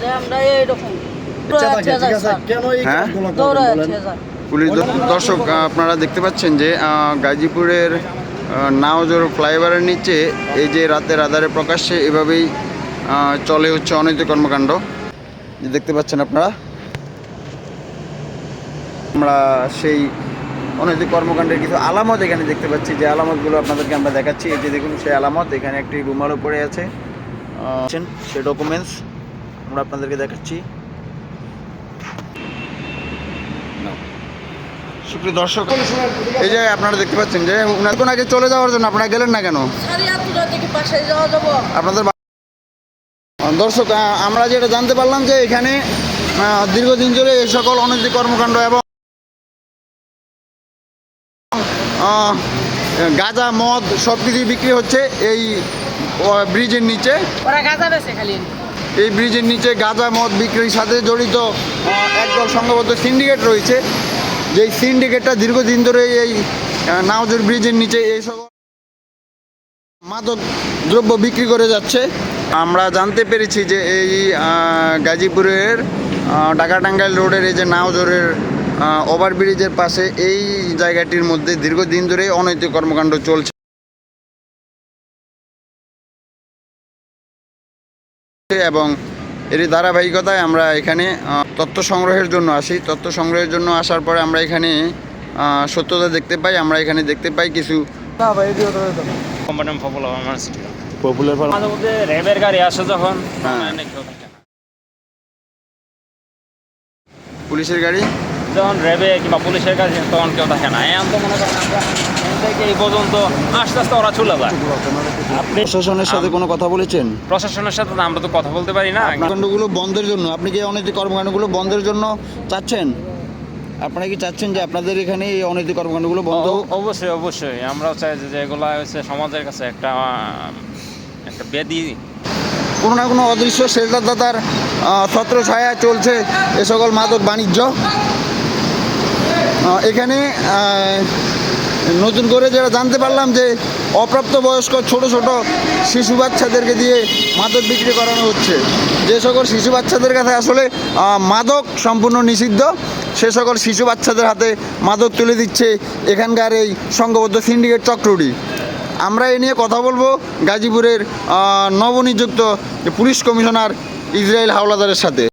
যে আমরা এইরকম। আছে? কেন এই হ্যাঁ? পুলিশ দর্শক আপনারা দেখতে পাচ্ছেন যে আহ, গাজীপুরের নাওজোর ফ্লাইওভারের নিচে এই যে রাতের আধারে প্রকাশ্যে এভাবেই চলে হচ্ছে অনৈতিক কর্মকাণ্ড। দেখতে পাচ্ছেন আপনারা আমরা সেই অনৈতিক কর্মকাণ্ডের কিছু আলামত এখানে দেখতে পাচ্ছি। যে আলামতগুলো আপনাদেরকে আমরা দেখাচ্ছি। এই যে দেখুন সেই আলামত এখানে একটি রুমালও পড়ে আছে। সে ডকুমেন্টস আমরা আপনাদেরকে দেখাচ্ছি। সুপ্রিয় দর্শক এই যে আপনারা দেখতে পাচ্ছেন যে উনার আগে চলে যাওয়ার জন্য আপনারা গেলেন না কেন? আপনাদের দর্শক আমরা যেটা জানতে পারলাম যে এখানে দীর্ঘদিন ধরে এই সকল অনৈতিক কর্মকাণ্ড এবং গাঁজা মদ সব কিছুই বিক্রি হচ্ছে এই ব্রিজের নিচে। ওরা গাঁজা বেছে খালি। এই ব্রিজের নিচে গাঁজা মদ বিক্রির সাথে জড়িত একদল সংঘবদ্ধ সিন্ডিকেট রয়েছে। যেই সিন্ডিকেটটা দীর্ঘদিন ধরে এই নাওজুর ব্রিজের নিচে এই সকল মাদক দ্রব্য বিক্রি করে যাচ্ছে। আমরা জানতে পেরেছি যে এই গাজীপুরের ঢাকা টাঙ্গাইল রোডের এই যে নাওজোরের ওভারব্রিজের পাশে এই জায়গাটির মধ্যে দীর্ঘদিন ধরে অনৈতিক কর্মকাণ্ড চলছে। এবং এর ধারাবাহিকতায় আমরা এখানে তথ্য সংগ্রহের জন্য আসি। তথ্য সংগ্রহের জন্য আসার পরে আমরা এখানে সত্যতা দেখতে পাই। আমরা এখানে দেখতে পাই কিছু পপুলার ফার্মাসিটি পপুলার মাঝে মধ্যে র্যাবের গাড়ি আসে যখন হ্যাঁ। অনেক কেউ থাকে না। পুলিশের গাড়ি? যখন র্যাবে কিংবা পুলিশের কাছে তখন কেউ থাকে না। এখন তো মনে করেন আমরা থেকে এই পর্যন্ত আস্তে আস্তে ওরা চলে যায়। আপনি প্রশাসনের সাথে কোনো কথা বলেছেন? প্রশাসনের সাথে আমরা তো কথা বলতে পারি না। কর্মকাণ্ডগুলো বন্ধের জন্য আপনি অনৈতিক কর্মকাণ্ডগুলো বন্ধের জন্য চাচ্ছেন? আপনারা কি চাচ্ছেন যে আপনাদের এখানে এই অনৈতিক কর্মকাণ্ডগুলো বন্ধ? অবশ্যই অবশ্যই। আমরাও চাই যে এগুলা হচ্ছে সমাজের কাছে একটা একটা বেদি কোনো না কোনো অদৃশ্য শেল্টারদাতার ছত্র ছায়া চলছে এ সকল মাদক বাণিজ্য। এখানে নতুন করে যেটা জানতে পারলাম যে অপ্রাপ্ত বয়স্ক ছোট ছোট শিশু বাচ্চাদেরকে দিয়ে মাদক বিক্রি করানো হচ্ছে। যে সকল শিশু বাচ্চাদের কাছে আসলে মাদক সম্পূর্ণ নিষিদ্ধ। সে সকল শিশু বাচ্চাদের হাতে মাদক তুলে দিচ্ছে এখানকার এই সংঘবদ্ধ সিন্ডিকেট চক্রটি। আমরা এ নিয়ে কথা বলব গাজীপুরের নবনিযুক্ত পুলিশ কমিশনার ইসরায়েল হাওলাদারের সাথে।